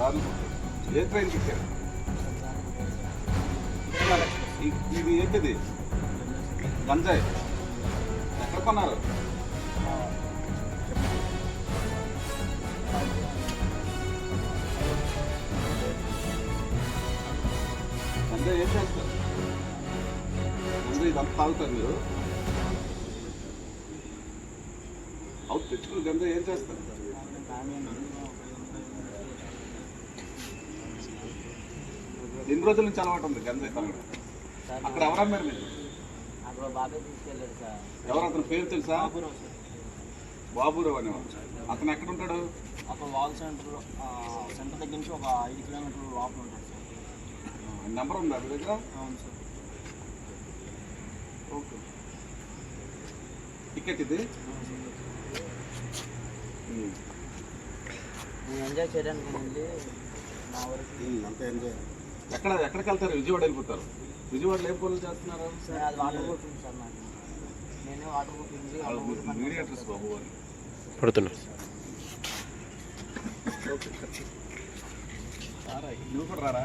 వాళ్ళు ఏ ట్రైన్ ఇచ్చారు ఇది ఏంటిది గంజాయి ఎక్కడ కొన్నారు గంజాయి ఏం చేస్తారు? గంజాయి ఇదంతా తాగుతారు మీరు అవును తెచ్చుకుని గంజాయి ఏం చేస్తారు? ఎన్ని రోజుల నుంచి అలవాటు ఉంది గంజాయి తాగడం? సార్ అక్కడ ఎవరమ్మారు మీరు? ఎవరు? అతని పేరు తెలుసా? బాబురావు అనేవాడు. అతను ఎక్కడ ఉంటాడు? అక్కడ వాల్ సెంటర్ సెంటర్ దగ్గర నుంచి ఒక ఐదు కిలోమీటర్ల లోపల ఉంటాడు సార్. నెంబర్ ఉందా మీ దగ్గర? అవును సార్. ఓకే. టికెట్ ఇది? ఎంజాయ్ చేయడానికి అంతే ఎంజాయ్. ఎక్కడ ఎక్కడికి వెళ్తారు? విజయవాడ వెళ్ళిపోతారు. విజయవాడలో ఏం పనులు చేస్తున్నారు? మీడియేటర్స్ బాబు నువ్వు కూడా రారా?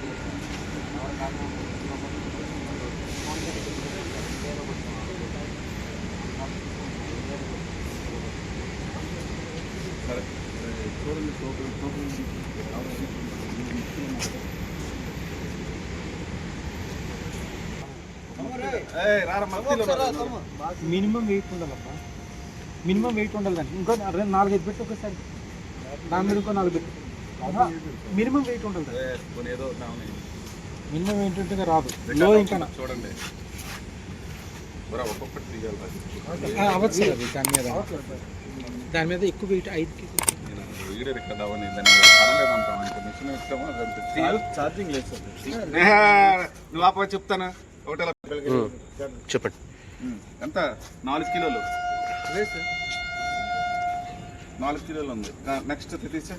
తెలుసు. ఎవరి కారణం ఫోన్ చేసి వేరే సరే. చూడండి టోకెన్ టోకెన్ మినిమం వెయిట్ ఉండాలమ్మా. మినిమం వెయిట్ ఉండాలి దానికి. ఇంకో రెండు నాలుగైదు పెట్టు ఒకసారి. దాని మీద ఇంకో నాలుగు పెట్టు. మినిమం వెయిట్ ఉండాలి. మినిమం వెయిట్ ఉంటే రాదు. లో ఇంకా చూడండి. అవ్వచ్చు. సార్ దాని మీద. దాని మీద ఎక్కువ వెయిట్ ఐదుకి నేను వీడియో రికార్డ్ అవ్వని దాన్ని పడలేదు అంటాం ఇంకా మిషన్ ఇస్తామో ఛార్జింగ్ లేదు సార్. నువ్వు ఆప చెప్తాను? హోటల్ చెప్పండి. ఎంత? నాలుగు కిలోలు. నాలుగు కిలోలు ఉంది. నెక్స్ట్ తీసే